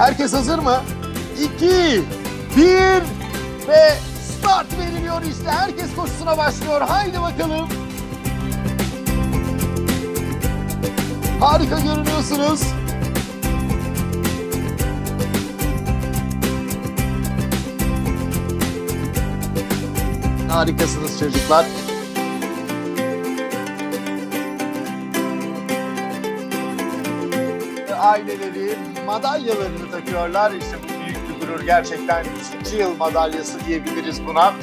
Herkes hazır mı? 2, 1 ve start veriliyor işte. Herkes koşusuna başlıyor. Haydi bakalım. Harika görünüyorsunuz. Harikasınız çocuklar. Aileleri madalyalarını takıyorlar. İşte bu büyük bir gurur. Gerçekten 3. yıl madalyası diyebiliriz buna.